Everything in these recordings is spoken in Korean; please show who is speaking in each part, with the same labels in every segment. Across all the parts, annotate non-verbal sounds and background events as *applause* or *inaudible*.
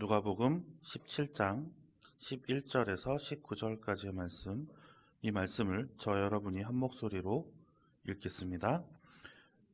Speaker 1: 누가복음 17장 11절에서 19절까지의 말씀, 이 말씀을 저 여러분이 한 목소리로 읽겠습니다.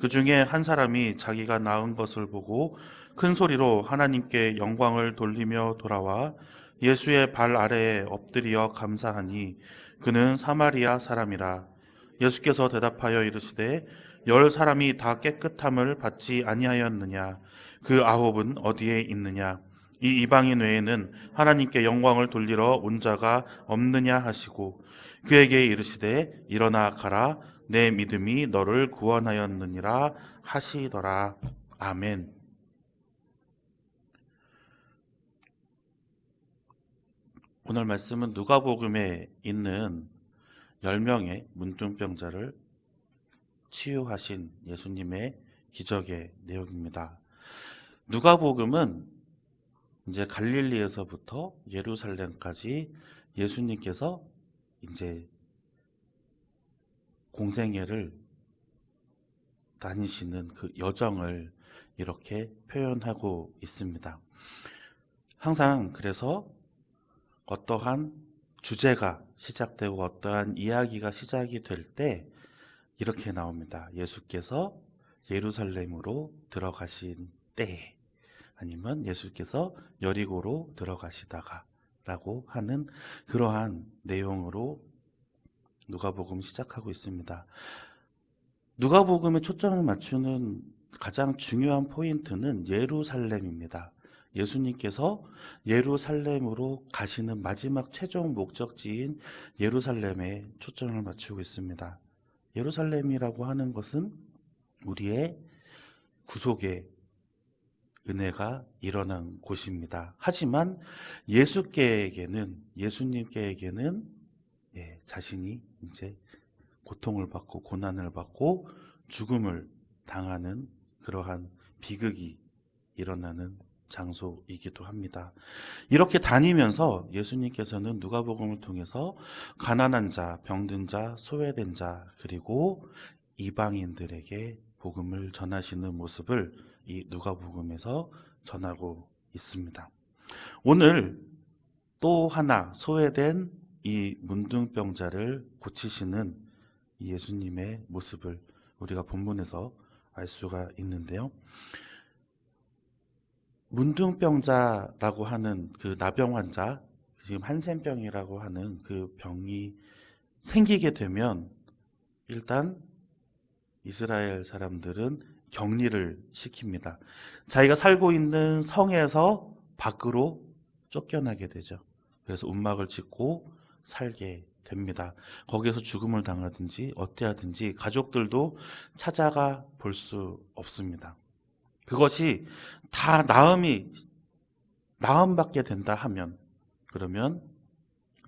Speaker 1: 그 중에 한 사람이 자기가 낳은 것을 보고 큰 소리로 하나님께 영광을 돌리며 돌아와 예수의 발 아래에 엎드려 감사하니 그는 사마리아 사람이라. 예수께서 대답하여 이르시되 열 사람이 다 깨끗함을 받지 아니하였느냐? 그 아홉은 어디에 있느냐? 이 이방인 외에는 하나님께 영광을 돌리러 온 자가 없느냐 하시고 그에게 이르시되 일어나 가라 내 믿음이 너를 구원하였느니라 하시더라 아멘. 오늘 말씀은 누가복음에 있는 10명의 문둥병자를 치유하신 예수님의 기적의 내용입니다. 누가복음은 이제 갈릴리에서부터 예루살렘까지 예수님께서 이제 공생애를 다니시는 그 여정을 이렇게 표현하고 있습니다. 항상 그래서 어떠한 주제가 시작되고 어떠한 이야기가 시작이 될 때 이렇게 나옵니다. 예수께서 예루살렘으로 들어가신 때 아니면 예수께서 여리고로 들어가시다가 라고 하는 그러한 내용으로 누가복음 시작하고 있습니다. 누가복음에 초점을 맞추는 가장 중요한 포인트는 예루살렘입니다. 예수님께서 예루살렘으로 가시는 마지막 최종 목적지인 예루살렘에 초점을 맞추고 있습니다. 예루살렘이라고 하는 것은 우리의 구속의 은혜가 일어난 곳입니다. 하지만 예수께에게는 예수님께에게는 예, 자신이 이제 고통을 받고 고난을 받고 죽음을 당하는 그러한 비극이 일어나는 장소이기도 합니다. 이렇게 다니면서 예수님께서는 누가복음을 통해서 가난한 자, 병든 자, 소외된 자, 그리고 이방인들에게 복음을 전하시는 모습을 이 누가복음에서 전하고 있습니다. 오늘 또 하나 소외된 이 문둥병자를 고치시는 예수님의 모습을 우리가 본문에서 알 수가 있는데요. 문둥병자라고 하는 그 나병 환자, 지금 한센병이라고 하는 그 병이 생기게 되면 일단 이스라엘 사람들은 격리를 시킵니다. 자기가 살고 있는 성에서 밖으로 쫓겨나게 되죠. 그래서 움막을 짓고 살게 됩니다. 거기에서 죽음을 당하든지 어때하든지 가족들도 찾아가 볼 수 없습니다. 그것이 다 나음이 나음받게 된다 하면 그러면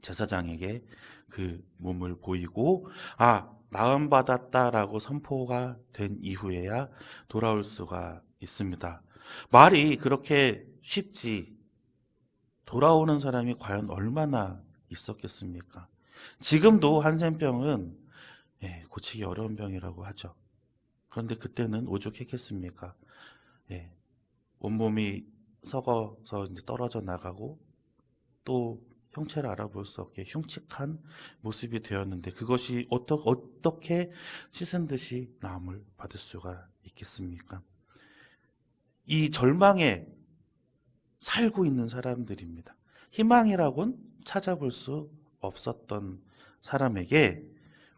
Speaker 1: 제사장에게 그 몸을 보이고 아 나음 받았다라고 선포가 된 이후에야 돌아올 수가 있습니다. 말이 그렇게 쉽지 돌아오는 사람이 과연 얼마나 있었겠습니까? 지금도 한센병은 예, 고치기 어려운 병이라고 하죠. 그런데 그때는 오죽했겠습니까? 예, 온몸이 썩어서 이제 떨어져 나가고 또 형체를 알아볼 수 없게 흉측한 모습이 되었는데 그것이 어떠, 어떻게 씻은 듯이 나음을 받을 수가 있겠습니까? 이 절망에 살고 있는 사람들입니다. 희망이라고는 찾아볼 수 없었던 사람에게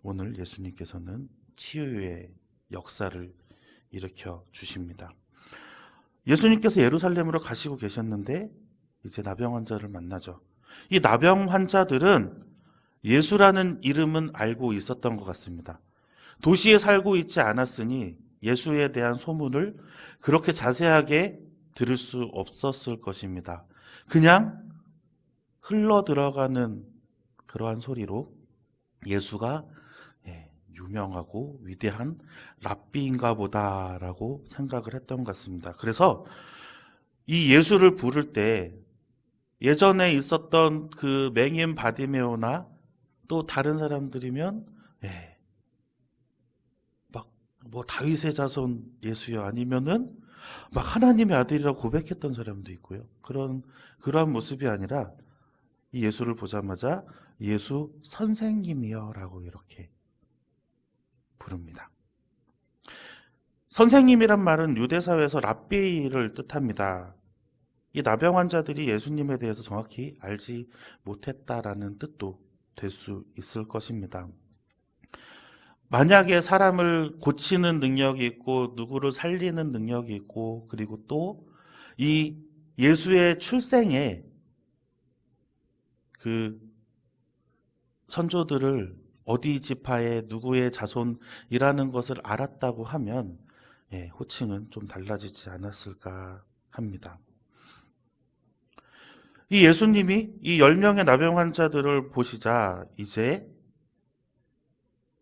Speaker 1: 오늘 예수님께서는 치유의 역사를 일으켜 주십니다. 예수님께서 예루살렘으로 가시고 계셨는데 이제 나병 환자를 만나죠. 이 나병 환자들은 예수라는 이름은 알고 있었던 것 같습니다. 도시에 살고 있지 않았으니 예수에 대한 소문을 그렇게 자세하게 들을 수 없었을 것입니다. 그냥 흘러 들어가는 그러한 소리로 예수가 예, 유명하고 위대한 랍비인가 보다라고 생각을 했던 것 같습니다. 그래서 이 예수를 부를 때 예전에 있었던 그 맹인 바디메오나 또 다른 사람들이면 예, 막뭐 다윗의 자손 예수여 아니면은 막 하나님의 아들이라고 고백했던 사람도 있고요. 그런 그러한 모습이 아니라 이 예수를 보자마자 예수 선생님이여라고 이렇게 부릅니다. 선생님이란 말은 유대 사회에서 랍비를 뜻합니다. 이 나병 환자들이 예수님에 대해서 정확히 알지 못했다라는 뜻도 될 수 있을 것입니다. 만약에 사람을 고치는 능력이 있고 누구를 살리는 능력이 있고 그리고 또 이 예수의 출생에 그 선조들을 어디 지파의 누구의 자손이라는 것을 알았다고 하면 예, 호칭은 좀 달라지지 않았을까 합니다. 이 예수님이 이 10명의 나병 환자들을 보시자 이제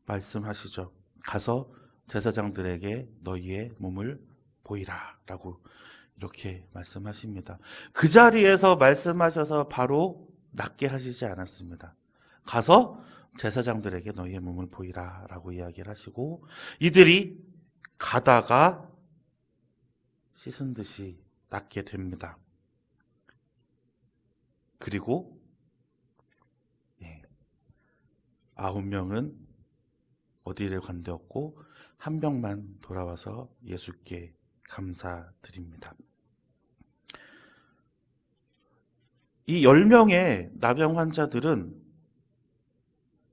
Speaker 1: 말씀하시죠. 가서 제사장들에게 너희의 몸을 보이라 라고 이렇게 말씀하십니다. 그 자리에서 말씀하셔서 바로 낫게 하시지 않았습니다. 가서 제사장들에게 너희의 몸을 보이라 라고 이야기를 하시고 이들이 가다가 씻은 듯이 낫게 됩니다. 그리고 예, 아홉 명은 어디를 간되었고 한 명만 돌아와서 예수께 감사드립니다. 이 10명의 나병 환자들은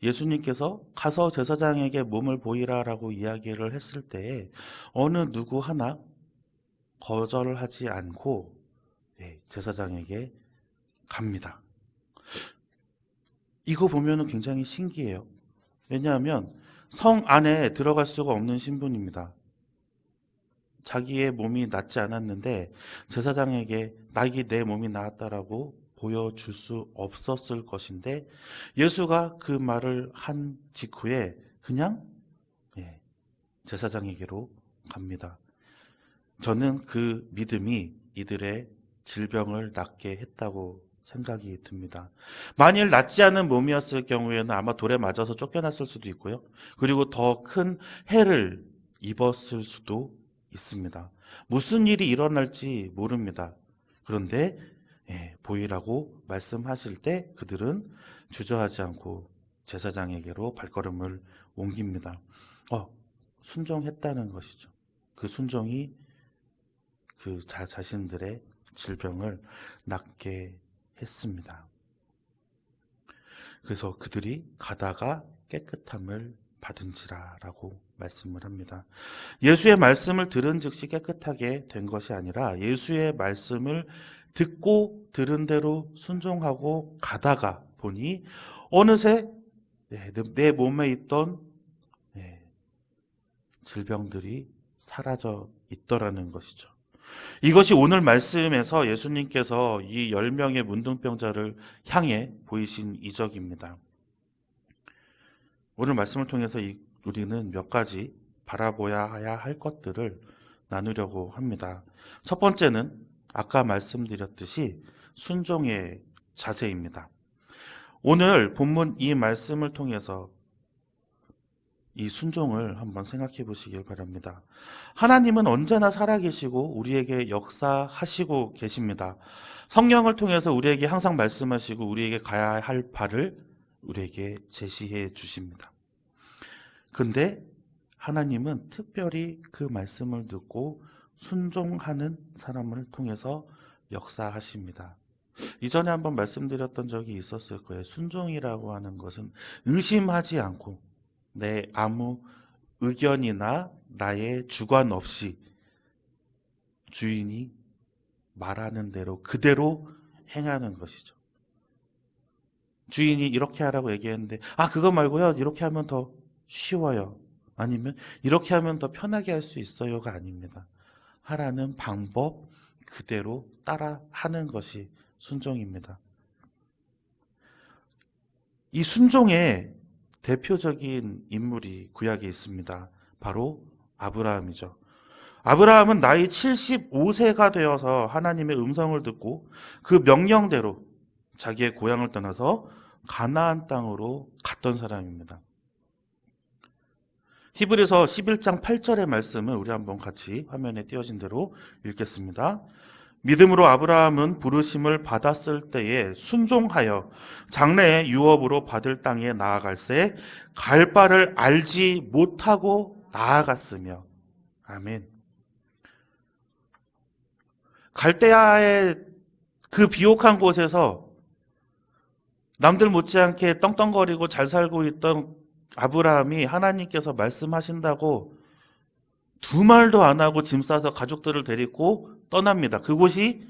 Speaker 1: 예수님께서 가서 제사장에게 몸을 보이라라고 이야기를 했을 때에 어느 누구 하나 거절하지 않고 예, 제사장에게 갑니다. 이거 보면 굉장히 신기해요. 왜냐하면 성 안에 들어갈 수가 없는 신분입니다. 자기의 몸이 낫지 않았는데 제사장에게 나에게 내 몸이 나았다라고 보여줄 수 없었을 것인데 예수가 그 말을 한 직후에 그냥 예, 제사장에게로 갑니다. 저는 그 믿음이 이들의 질병을 낫게 했다고 생각이 듭니다. 만일 낫지 않은 몸이었을 경우에는 아마 돌에 맞아서 쫓겨났을 수도 있고요. 그리고 더 큰 해를 입었을 수도 있습니다. 무슨 일이 일어날지 모릅니다. 그런데 예, 보이라고 말씀하실 때 그들은 주저하지 않고 제사장에게로 발걸음을 옮깁니다. 어, 순종했다는 것이죠. 그 순종이 그 자, 자신들의 질병을 낫게 했습니다. 그래서 그들이 가다가 깨끗함을 받은지라라고 말씀을 합니다. 예수의 말씀을 들은 즉시 깨끗하게 된 것이 아니라 예수의 말씀을 듣고 들은 대로 순종하고 가다가 보니 어느새 네, 내 몸에 있던 네, 질병들이 사라져 있더라는 것이죠. 이것이 오늘 말씀에서 예수님께서 이 10명의 문둥병자를 향해 보이신 이적입니다. 오늘 말씀을 통해서 우리는 몇 가지 바라보아야 할 것들을 나누려고 합니다. 첫 번째는 아까 말씀드렸듯이 순종의 자세입니다. 오늘 본문 이 말씀을 통해서 이 순종을 한번 생각해 보시길 바랍니다. 하나님은 언제나 살아계시고 우리에게 역사하시고 계십니다. 성령을 통해서 우리에게 항상 말씀하시고 우리에게 가야 할 발을 우리에게 제시해 주십니다. 근데 하나님은 특별히 그 말씀을 듣고 순종하는 사람을 통해서 역사하십니다. 이전에 한번 말씀드렸던 적이 있었을 거예요. 순종이라고 하는 것은 의심하지 않고 내 아무 의견이나 나의 주관 없이 주인이 말하는 대로 그대로 행하는 것이죠. 주인이 이렇게 하라고 얘기했는데, 아, 그거 말고요. 이렇게 하면 더 쉬워요. 아니면 이렇게 하면 더 편하게 할 수 있어요가 아닙니다. 하라는 방법 그대로 따라 하는 것이 순종입니다. 이 순종의 대표적인 인물이 구약에 있습니다. 바로 아브라함이죠. 아브라함은 나이 75세가 되어서 하나님의 음성을 듣고 그 명령대로 자기의 고향을 떠나서 가나안 땅으로 갔던 사람입니다. 히브리서 11장 8절의 말씀을 우리 한번 같이 화면에 띄어진 대로 읽겠습니다. 믿음으로 아브라함은 부르심을 받았을 때에 순종하여 장래의 유업으로 받을 땅에 나아갈새 갈 바를 알지 못하고 나아갔으며 아멘. 갈대아의 그 비옥한 곳에서 남들 못지않게 떵떵거리고 잘 살고 있던 아브라함이 하나님께서 말씀하신다고 두 말도 안 하고 짐 싸서 가족들을 데리고 떠납니다. 그곳이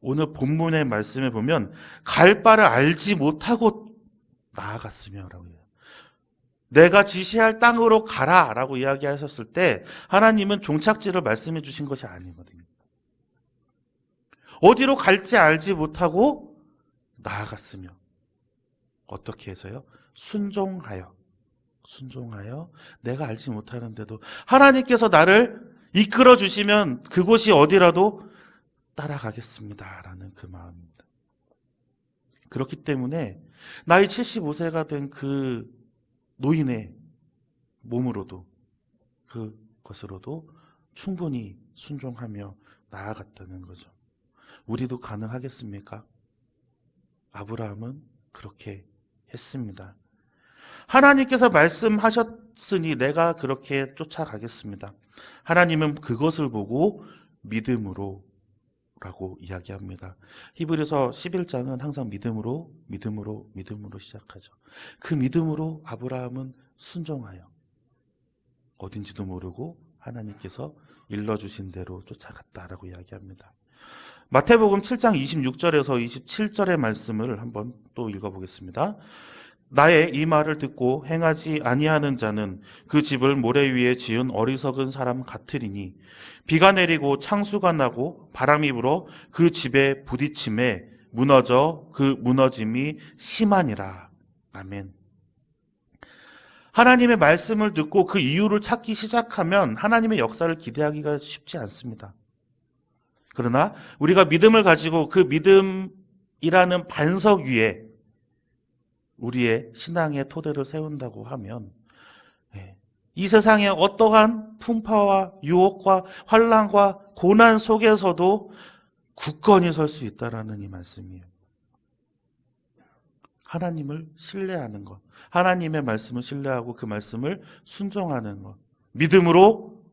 Speaker 1: 오늘 본문의 말씀에 보면 갈 바를 알지 못하고 나아갔으며라고 해요. 내가 지시할 땅으로 가라라고 이야기하셨을 때 하나님은 종착지를 말씀해 주신 것이 아니거든요. 어디로 갈지 알지 못하고 나아갔으며 어떻게 해서요? 순종하여 순종하여 내가 알지 못하는데도 하나님께서 나를 이끌어 주시면 그곳이 어디라도 따라가겠습니다라는 그 마음입니다. 그렇기 때문에 나이 75세가 된 그 노인의 몸으로도 그것으로도 충분히 순종하며 나아갔다는 거죠. 우리도 가능하겠습니까? 아브라함은 그렇게 했습니다. 하나님께서 말씀하셨으니 내가 그렇게 쫓아가겠습니다. 하나님은 그것을 보고 믿음으로 라고 이야기합니다. 히브리서 11장은 항상 믿음으로, 믿음으로, 믿음으로 시작하죠. 그 믿음으로 아브라함은 순종하여 어딘지도 모르고 하나님께서 일러주신 대로 쫓아갔다라고 이야기합니다. 마태복음 7장 26절에서 27절의 말씀을 한번 또 읽어보겠습니다. 나의 이 말을 듣고 행하지 아니하는 자는 그 집을 모래 위에 지은 어리석은 사람 같으리니 비가 내리고 창수가 나고 바람이 불어 그 집에 부딪힘에 무너져 그 무너짐이 심하니라. 아멘. 하나님의 말씀을 듣고 그 이유를 찾기 시작하면 하나님의 역사를 기대하기가 쉽지 않습니다. 그러나 우리가 믿음을 가지고 그 믿음이라는 반석 위에 우리의 신앙의 토대를 세운다고 하면 예, 이 세상의 어떠한 풍파와 유혹과 환란과 고난 속에서도 굳건히 설 수 있다라는 이 말씀이에요. 하나님을 신뢰하는 것, 하나님의 말씀을 신뢰하고 그 말씀을 순종하는 것, 믿음으로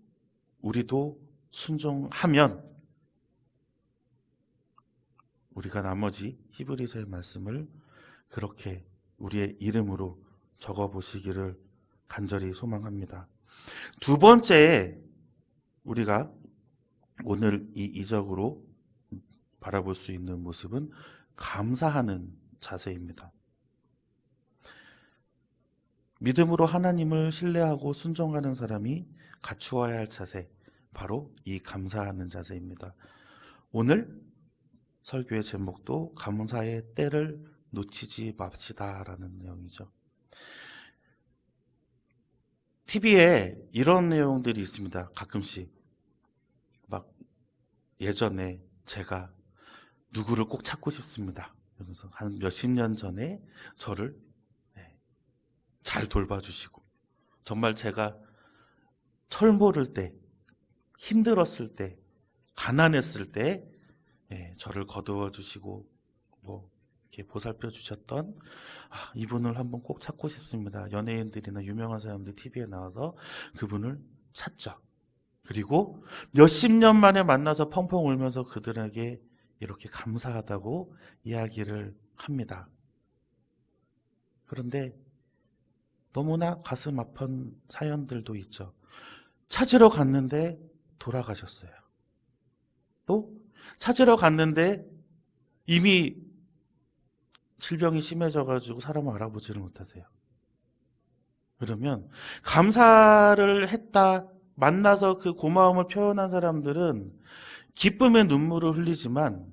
Speaker 1: 우리도 순종하면 우리가 나머지 히브리서의 말씀을 그렇게 우리의 이름으로 적어 보시기를 간절히 소망합니다. 두 번째 우리가 오늘 이 이적으로 바라볼 수 있는 모습은 감사하는 자세입니다. 믿음으로 하나님을 신뢰하고 순종하는 사람이 갖추어야 할 자세, 바로 이 감사하는 자세입니다. 오늘 설교의 제목도 감사의 때를 놓치지 맙시다라는 내용이죠. TV에 이런 내용들이 있습니다. 가끔씩. 막 예전에 제가 누구를 꼭 찾고 싶습니다. 그러면서 한 몇십 년 전에 저를 네, 잘 돌봐주시고 정말 제가 철모를 때 힘들었을 때 가난했을 때 예, 저를 거두어 주시고 뭐 이렇게 보살펴 주셨던 아, 이분을 한번 꼭 찾고 싶습니다. 연예인들이나 유명한 사람들 TV에 나와서 그분을 찾죠. 그리고 몇십 년 만에 만나서 펑펑 울면서 그들에게 이렇게 감사하다고 이야기를 합니다. 그런데 너무나 가슴 아픈 사연들도 있죠. 찾으러 갔는데 돌아가셨어요. 또 찾으러 갔는데 이미 질병이 심해져가지고 사람을 알아보지를 못하세요. 그러면 감사를 했다, 만나서 그 고마움을 표현한 사람들은 기쁨의 눈물을 흘리지만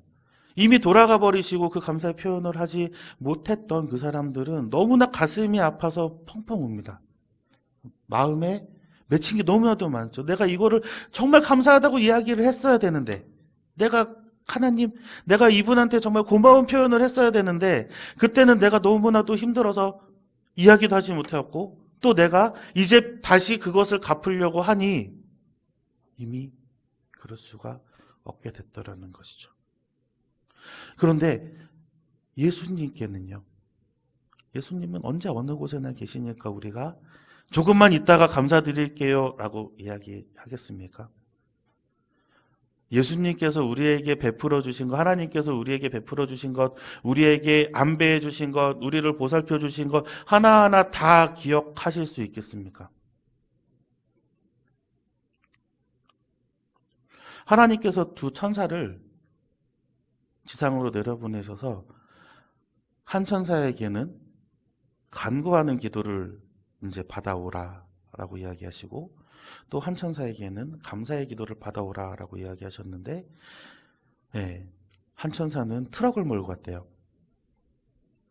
Speaker 1: 이미 돌아가 버리시고 그 감사의 표현을 하지 못했던 그 사람들은 너무나 가슴이 아파서 펑펑 웁니다. 마음에 맺힌 게 너무나도 많죠. 내가 이거를 정말 감사하다고 이야기를 했어야 되는데, 내가 하나님, 내가 이분한테 정말 고마운 표현을 했어야 되는데, 그때는 내가 너무나도 힘들어서 이야기도 하지 못했고, 또 내가 이제 다시 그것을 갚으려고 하니, 이미 그럴 수가 없게 됐더라는 것이죠. 그런데 예수님께는요, 예수님은 언제 어느 곳에나 계시니까 우리가 조금만 있다가 감사드릴게요 라고 이야기하겠습니까? 예수님께서 우리에게 베풀어 주신 것, 하나님께서 우리에게 베풀어 주신 것, 우리에게 안배해 주신 것, 우리를 보살펴 주신 것, 하나하나 다 기억하실 수 있겠습니까? 하나님께서 두 천사를 지상으로 내려보내셔서 한 천사에게는 간구하는 기도를 이제 받아오라 라고 이야기하시고 또 한 천사에게는 감사의 기도를 받아오라 라고 이야기하셨는데 예, 한 천사는 트럭을 몰고 갔대요.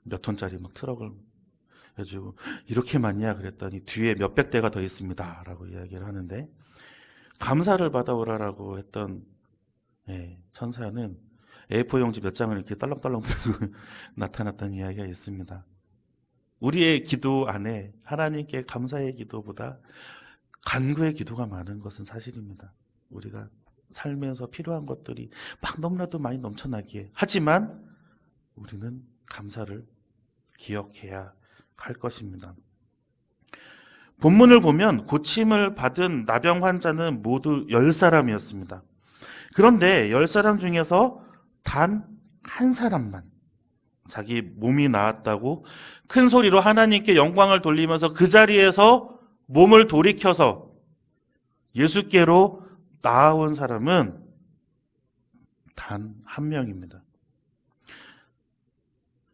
Speaker 1: 몇 톤짜리 막 트럭을 해주고 이렇게 많냐 그랬더니 뒤에 몇백 대가 더 있습니다 라고 이야기를 하는데 감사를 받아오라라고 했던 예, 천사는 A4 용지 몇 장을 이렇게 *laughs* 들고 나타났다는 이야기가 있습니다. 우리의 기도 안에 하나님께 감사의 기도보다 간구의 기도가 많은 것은 사실입니다. 우리가 살면서 필요한 것들이 막 너무나도 많이 넘쳐나기에. 하지만 우리는 감사를 기억해야 할 것입니다. 본문을 보면 고침을 받은 나병 환자는 모두 열 사람이었습니다. 그런데 열 사람 중에서 단 한 사람만 자기 몸이 나았다고 큰 소리로 하나님께 영광을 돌리면서 그 자리에서 몸을 돌이켜서 예수께로 나아온 사람은 단 한 명입니다.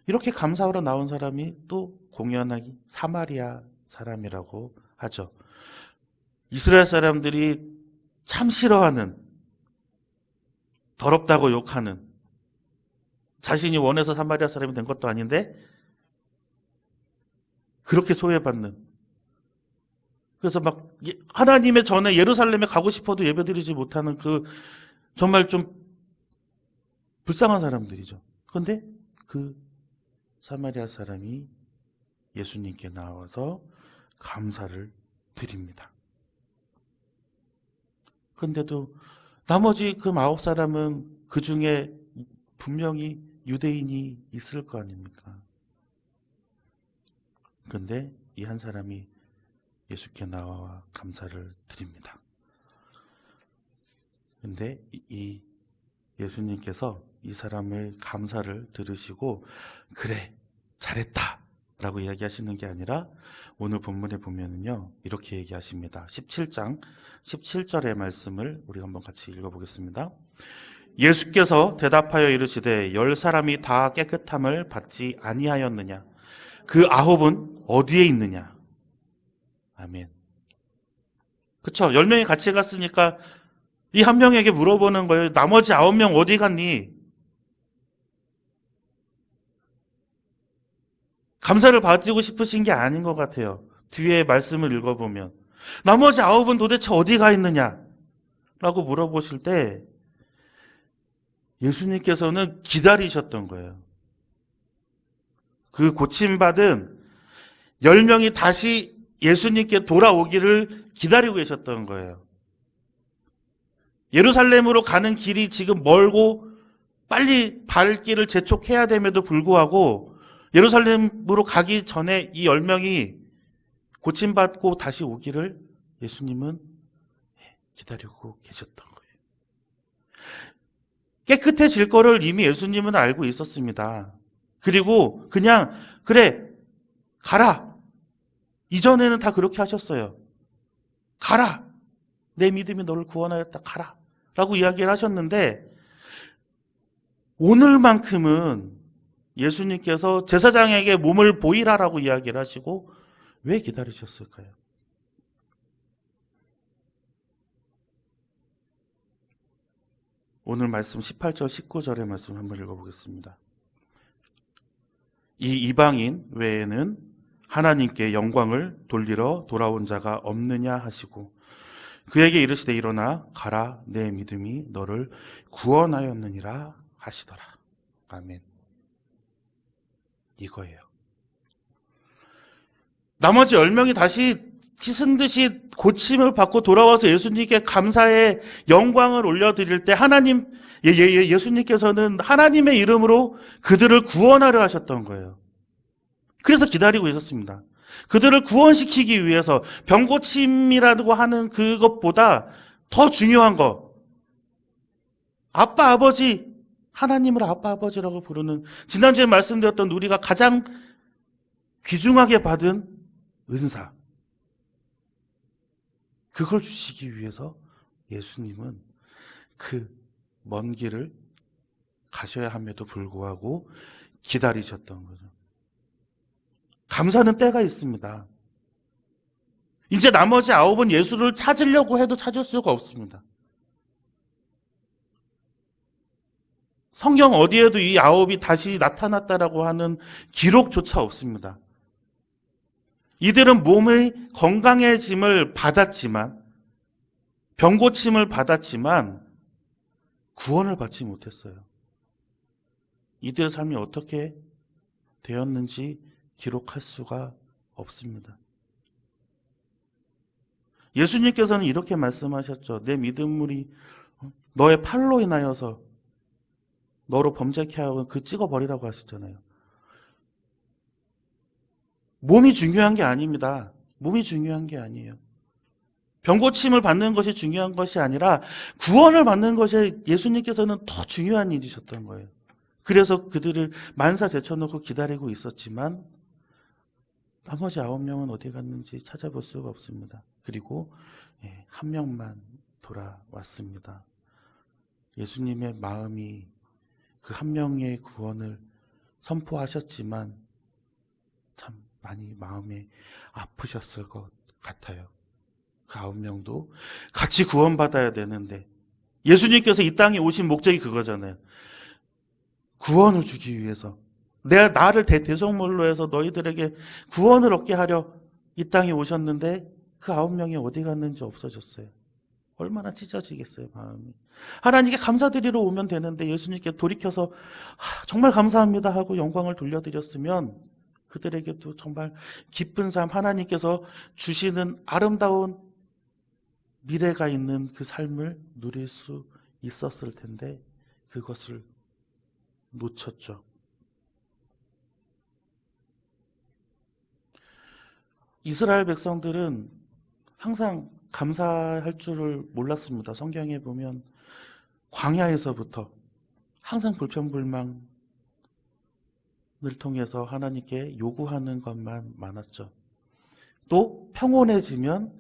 Speaker 1: 이렇게 감사하러 나온 사람이 또 공연하기 사마리아 사람이라고 하죠. 이스라엘 사람들이 참 싫어하는 더럽다고 욕하는 자신이 원해서 사마리아 사람이 된 것도 아닌데 그렇게 소외받는 그래서 막 예- 하나님의 전에 예루살렘에 가고 싶어도 예배드리지 못하는 그 정말 좀 불쌍한 사람들이죠. 그런데 그 사마리아 사람이 예수님께 나와서 감사를 드립니다. 그런데도 나머지 그 아홉 사람은 그 중에 분명히 유대인이 있을 거 아닙니까? 그런데 이 한 사람이 예수께 나와 감사를 드립니다. 근데 이- 이 예수님께서 이 사람의 감사를 들으시고 그래 잘했다 라고 이야기하시는 게 아니라 오늘 본문에 보면은요 이렇게 얘기하십니다 17장 17절의 말씀을 우리 한번 같이 읽어보겠습니다 예수께서 대답하여 이르시되 열 사람이 다 깨끗함을 받지 아니하였느냐 그 아홉은 어디에 있느냐 아멘 그쵸 열 명이 같이 갔으니까 이 한 명에게 물어보는 거예요 나머지 아홉 명 어디 갔니 감사를 받고 싶으신 게 아닌 것 같아요. 뒤에 말씀을 읽어보면. 나머지 아홉은 도대체 어디 가 있느냐? 라고 물어보실 때 예수님께서는 기다리셨던 거예요. 그 고침받은 열 명이 다시 예수님께 돌아오기를 기다리고 계셨던 거예요. 예루살렘으로 가는 길이 지금 멀고 빨리 발길을 재촉해야 됨에도 불구하고 예루살렘으로 가기 전에 이열 명이 고침받고 다시 오기를 예수님은 기다리고 계셨던. 깨끗해질 거를 이미 예수님은 알고 있었습니다. 그리고 그냥 그래 가라. 이전에는 다 그렇게 하셨어요. 가라. 내 믿음이 너를 구원하였다. 가라. 라고 이야기를 하셨는데 오늘만큼은 예수님께서 제사장에게 몸을 보이라라고 이야기를 하시고 왜 기다리셨을까요? 오늘 말씀 18절, 19절의 말씀 한번 읽어보겠습니다. 이 이방인 외에는 하나님께 영광을 돌리러 돌아온 자가 없느냐 하시고 그에게 이르시되 일어나 가라 내 믿음이 너를 구원하였느니라 하시더라. 아멘. 이거예요. 나머지 10명이 다시 씻은 듯이 고침을 받고 돌아와서 예수님께 감사의 영광을 올려드릴 때 하나님, 예, 예, 예, 예수님께서는 하나님의 이름으로 그들을 구원하려 하셨던 거예요. 그래서 기다리고 있었습니다. 그들을 구원시키기 위해서 병고침이라고 하는 그것보다 더 중요한 거. 아빠, 아버지, 하나님을 아빠, 아버지라고 부르는 지난주에 말씀드렸던 우리가 가장 귀중하게 받은 은사. 그걸 주시기 위해서 예수님은 그 먼 길을 가셔야 함에도 불구하고 기다리셨던 거죠. 감사는 때가 있습니다. 이제 나머지 아홉은 예수를 찾으려고 해도 찾을 수가 없습니다. 성경 어디에도 이 아홉이 다시 나타났다라고 하는 기록조차 없습니다. 이들은 몸의 건강해짐을 받았지만, 병고침을 받았지만, 구원을 받지 못했어요. 이들의 삶이 어떻게 되었는지 기록할 수가 없습니다. 예수님께서는 이렇게 말씀하셨죠. 내 믿음물이 너의 팔로 인하여서 너로 범죄케 하고 그 찍어버리라고 하셨잖아요. 몸이 중요한 게 아닙니다. 몸이 중요한 게 아니에요. 병고침을 받는 것이 중요한 것이 아니라 구원을 받는 것이 예수님께서는 더 중요한 일이셨던 거예요. 그래서 그들을 만사 제쳐놓고 기다리고 있었지만 나머지 아홉 명은 어디 갔는지 찾아볼 수가 없습니다. 그리고 예, 한 명만 돌아왔습니다. 예수님의 마음이 그 한 명의 구원을 선포하셨지만 참 많이 마음에 아프셨을 것 같아요. 그 아홉 명도 같이 구원받아야 되는데 예수님께서 이 땅에 오신 목적이 그거잖아요. 구원을 주기 위해서 내가 나를 대, 대성물로 해서 너희들에게 구원을 얻게 하려 이 땅에 오셨는데 그 아홉 명이 어디 갔는지 없어졌어요. 얼마나 찢어지겠어요, 마음이. 하나님께 감사드리러 오면 되는데 예수님께 돌이켜서 하, 정말 감사합니다 하고 영광을 돌려드렸으면 그들에게도 정말 기쁜 삶 하나님께서 주시는 아름다운 미래가 있는 그 삶을 누릴 수 있었을 텐데 그것을 놓쳤죠. 이스라엘 백성들은 항상 감사할 줄을 몰랐습니다. 성경에 보면 광야에서부터 항상 불평불만 을 통해서 하나님께 요구하는 것만 많았죠. 또 평온해지면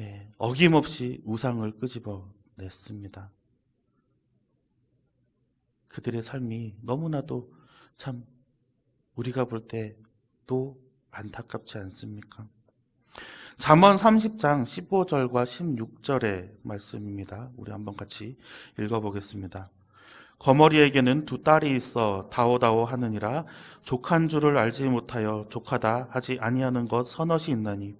Speaker 1: 예, 어김없이 우상을 끄집어냈습니다. 그들의 삶이 너무나도 참 우리가 볼 때도 안타깝지 않습니까? 잠언 30장 15절과 16절의 말씀입니다. 우리 한번 같이 읽어보겠습니다. 거머리에게는 두 딸이 있어 다오다오 하느니라 족한 줄을 알지 못하여 족하다 하지 아니하는 것 서넛이 있나니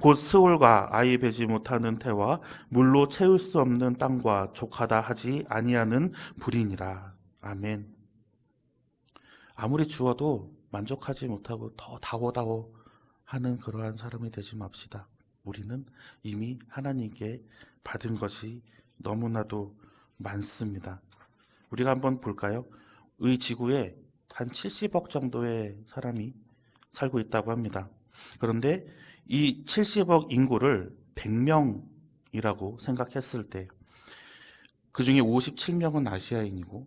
Speaker 1: 곧 스올과 아이 베지 못하는 태와 물로 채울 수 없는 땅과 족하다 하지 아니하는 불이니라. 아멘. 아무리 주어도 만족하지 못하고 더 다오다오 하는 그러한 사람이 되지 맙시다. 우리는 이미 하나님께 받은 것이 너무나도 많습니다. 우리가 한번 볼까요? 의 지구에 한 70억 정도의 사람이 살고 있다고 합니다. 그런데 이 70억 인구를 100명이라고 생각했을 때, 그 중에 57명은 아시아인이고,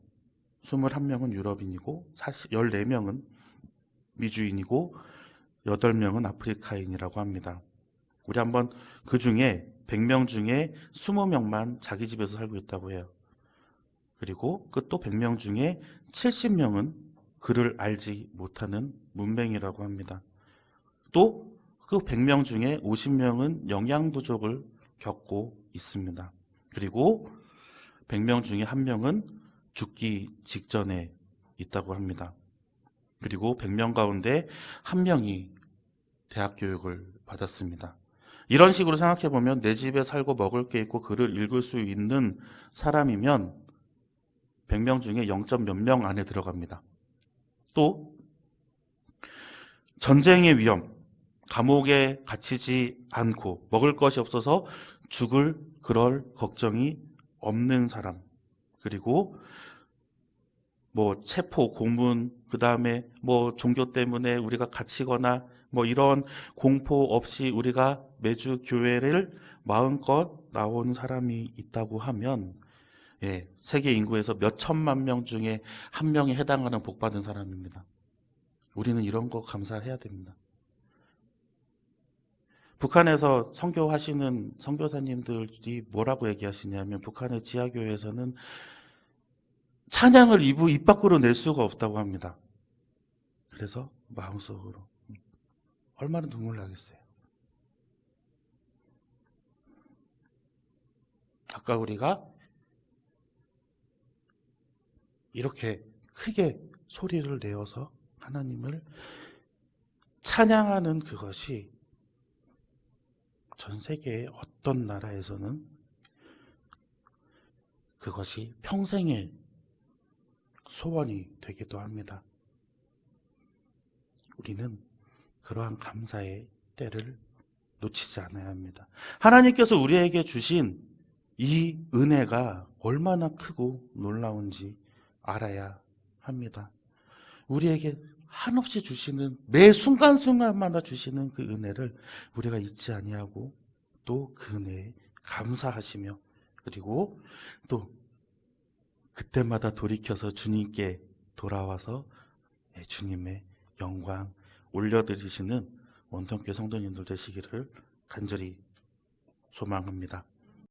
Speaker 1: 21명은 유럽인이고, 14명은 미주인이고, 8명은 아프리카인이라고 합니다. 우리 한번 그 중에 100명 중에 20명만 자기 집에서 살고 있다고 해요. 그리고 그 또 100명 중에 70명은 글을 알지 못하는 문맹이라고 합니다. 또 그 100명 중에 50명은 영양 부족을 겪고 있습니다. 그리고 100명 중에 한 명은 죽기 직전에 있다고 합니다. 그리고 100명 가운데 한 명이 대학 교육을 받았습니다. 이런 식으로 생각해 보면 내 집에 살고 먹을 게 있고 글을 읽을 수 있는 사람이면 100명 중에 0. 몇 명 안에 들어갑니다. 또 전쟁의 위험, 감옥에 갇히지 않고 먹을 것이 없어서 죽을 그럴 걱정이 없는 사람. 그리고 뭐 체포, 고문, 그 다음에 뭐 종교 때문에 우리가 갇히거나 뭐 이런 공포 없이 우리가 매주 교회를 마음껏 나온 사람이 있다고 하면 예, 세계 인구에서 몇 천만 명 중에 한 명에 해당하는 복 받은 사람입니다. 우리는 이런 거 감사해야 됩니다. 북한에서 선교하시는 선교사님들이 뭐라고 얘기하시냐면 북한의 지하교회에서는 찬양을 입, 입 밖으로 낼 수가 없다고 합니다. 그래서 마음속으로 얼마나 눈물 나겠어요. 아까 우리가 이렇게 크게 소리를 내어서 하나님을 찬양하는 그것이 전 세계의 어떤 나라에서는 그것이 평생의 소원이 되기도 합니다. 우리는 그러한 감사의 때를 놓치지 않아야 합니다. 하나님께서 우리에게 주신 이 은혜가 얼마나 크고 놀라운지 알아야 합니다. 우리에게 한없이 주시는 매 순간순간마다 주시는 그 은혜를 우리가 잊지 아니하고 또 그 은혜에 감사하시며 그리고 또 그때마다 돌이켜서 주님께 돌아와서 예, 주님의 영광 올려드리시는 원통교 성도님들 되시기를 간절히 소망합니다.